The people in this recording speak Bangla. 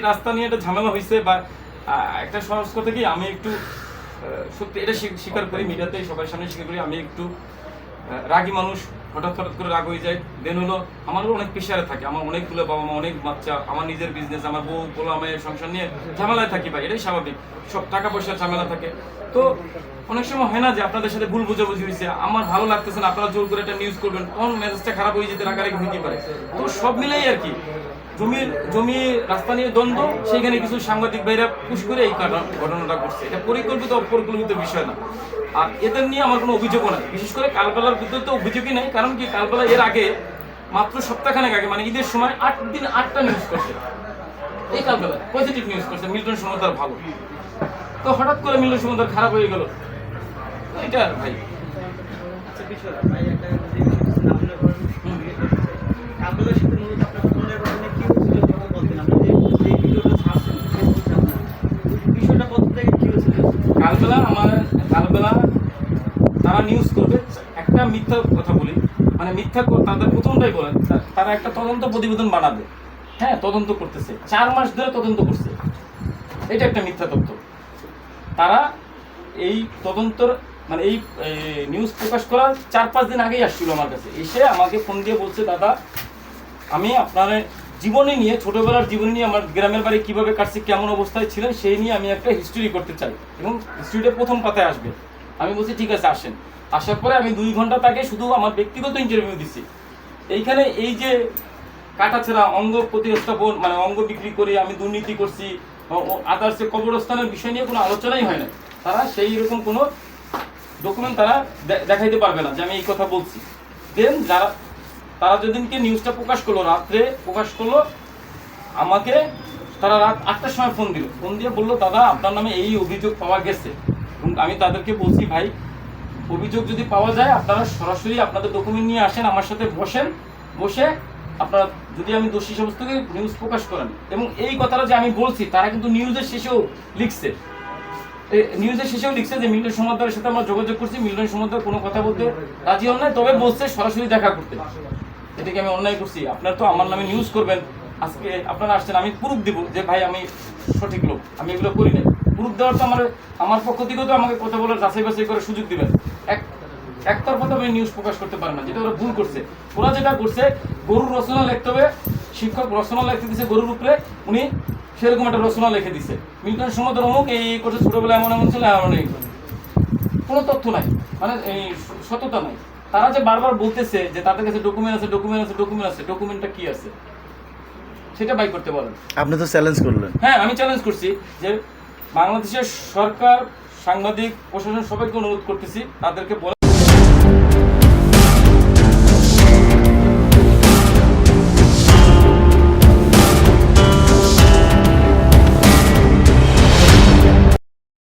রাস্তা নিয়ে একটা ঝামেলা হয়েছে বা একটা সহজ কথা কি, আমি একটু সত্যি এটা স্বী- স্বীকার করি মিডিয়াতে সবার সামনে স্বীকার করি, আমি একটু রাগী মানুষ। হঠাৎ হঠাৎ করে রাগ হয়ে যায়। দেন হলো, আমারও অনেক প্রেশারে থাকে। আমার অনেকগুলো বাবা মা অনেক বাচ্চা, আমার নিজের বিজনেস আমার বউ, পোলা মেয়ের সংসার নিয়ে ঝামেলায় থাকি ভাই, এটাই স্বাভাবিক। সব টাকা পয়সার ঝামেলা থাকে। তো অনেক সময় হয় না যে আপনাদের সাথে ভুল বোঝাবুঝি হয়েছে। আমার ভালো লাগতেছে না, আপনারা জোর করে একটা নিউজ করবেন। তখন মেজাজটা খারাপ হয়ে যেতে রাগারাগি হইতে পারে? তো সব মিলেই আর কি। জমির জমি, রাস্তা নিয়ে দ্বন্দ্ব সেখানে কিছু সাংবাদিক ভাইরা পুশ করে এই ঘটনা- ঘটনাটা ঘটছে। এটা পরিকল্পিত, অপরিকল্পিত বিষয় না। আর এদের নিয়ে আমার কোনো অভিযোগও নাই। বিশেষ করে কালবেলার বিরুদ্ধে তো অভিযোগই নাই কারণ কি? কালবেলা এর আগে মাত্র সপ্তাহখানেক আগে মানে ঈদের সময় আট দিন আটটা নিউজ করছে। এই কালবেলা পজিটিভ নিউজ করছে, মিল্টন সমতার ভালো। তো হঠাৎ করে মিল্টন সমতার খারাপ হয়ে গেল। এটা ভাই। কালবেলা আমার, কালবেলা তারা নিউজ মিথ্যা কথা বলি। মানে মিথ্যা তাদের প্রথমটাই বলেন, তারা একটা তদন্ত প্রতিবেদন বানাবে। হ্যাঁ তদন্ত করতেছে। চার মাস ধরে তদন্ত করছে। এটা একটা মিথ্যা তথ্য। তারা এই তদন্তর মানে এই নিউজ প্রকাশ করার চার পাঁচ দিন আগেই আসছিল আমার কাছে। এসে আমাকে ফোন দিয়ে বলছে, দাদা, আমি আপনার জীবনে নিয়ে, ছোটবেলার জীবনে নিয়ে আমার গ্রামের বাড়ি কীভাবে কাটছে, কেমন অবস্থায় ছিলেন, সেই নিয়ে আমি একটা হিস্ট্রি করতে চাই। এবং হিস্ট্রিটা প্রথম পাতায় আসবে। আমি বলছি, ঠিক আছে, আসেন। আসার পরে আমি দুই ঘণ্টা তাকে শুধু আমার ব্যক্তিগত ইন্টারভিউ দিছি। এইখানে এই যে কাটা কাটাছেড়া অঙ্গ প্রতিস্থাপন মানে অঙ্গ বিক্রি করে আমি দুর্নীতি করছি আদার্সে কবরস্থানের বিষয় নিয়ে কোনো আলোচনাই হয় না। তারা সেই রকম কোনো ডকুমেন্ট তারা দেখাইতে পারবে না যে আমি এই কথা বলছি। দেন যারা, তারা যেদিনকে নিউজটা প্রকাশ করল, রাত্রে প্রকাশ করল, আমাকে তারা রাত আটটার সময় ফোন দিল। ফোন দিয়ে বলল, দাদা, আপনার নামে এই অভিযোগ পাওয়া গেছে। এবং আমি তাদেরকে বলছি, ভাই, অভিযোগ যদি পাওয়া যায়, আপনারা সরাসরি আপনাদের ডকুমেন্ট নিয়ে আসেন, আমার সাথে বসেন, বসে আপনারা যদি আমি দোষী সমস্ত নিউজ প্রকাশ করেন। এবং এই কথাটা যে আমি বলছি, তারা কিন্তু নিউজের শেষেও লিখছে। নিউজের শেষেও লিখছে যে মিল্টন সমাদারের সাথে আমরা যোগাযোগ করছি, মিল্টন সমাদার কোনো কথা বলতে রাজি হন নাই, তবে বলছে সরাসরি দেখা করতে। এটা কি আমি অন্যায় করছি, আপনার তো আমার নামে নিউজ করবেন। আজকে আপনারা আসছেন, আমি প্রুফ দিব যে, ভাই, আমি সঠিক লোক, আমি এগুলো করি না প্রুফ দেওয়ার তো আমার আমার পক্ষ থেকেও তো আমাকে কথা বলার যাচাই বাছাই করে সুযোগ দিবেন। এক একতরফা তো আমি নিউজ প্রকাশ করতে পারি না যেটা ওরা ভুল করছে। ওরা যেটা করছে গরুর রচনা লিখতে হবে শিক্ষক রচনা লিখতে দিছে গরুর উপরে উনি সেরকম একটা রচনা লিখে দিছে। মিল্টন সমুদ্র অমুক এই এই করছে ছোটবেলায় এমন এমন ছিল এমন এই কোনো তথ্য নাই মানে এই সততা নাই। তারা যে বারবার বলতেছে যে তাদের কাছে ডকুমেন্ট আছে ডকুমেন্ট আছে ডকুমেন্ট আছে ডকুমেন্টটা কি আছে? সেটা বাই করতে বলেন। আপনি তো চ্যালেঞ্জ করলেন। হ্যাঁ আমি চ্যালেঞ্জ করছি যে বাংলাদেশের সরকার সাংবাদিক প্রশাসন সবাইকে অনুরোধ করতেছি তাদেরকে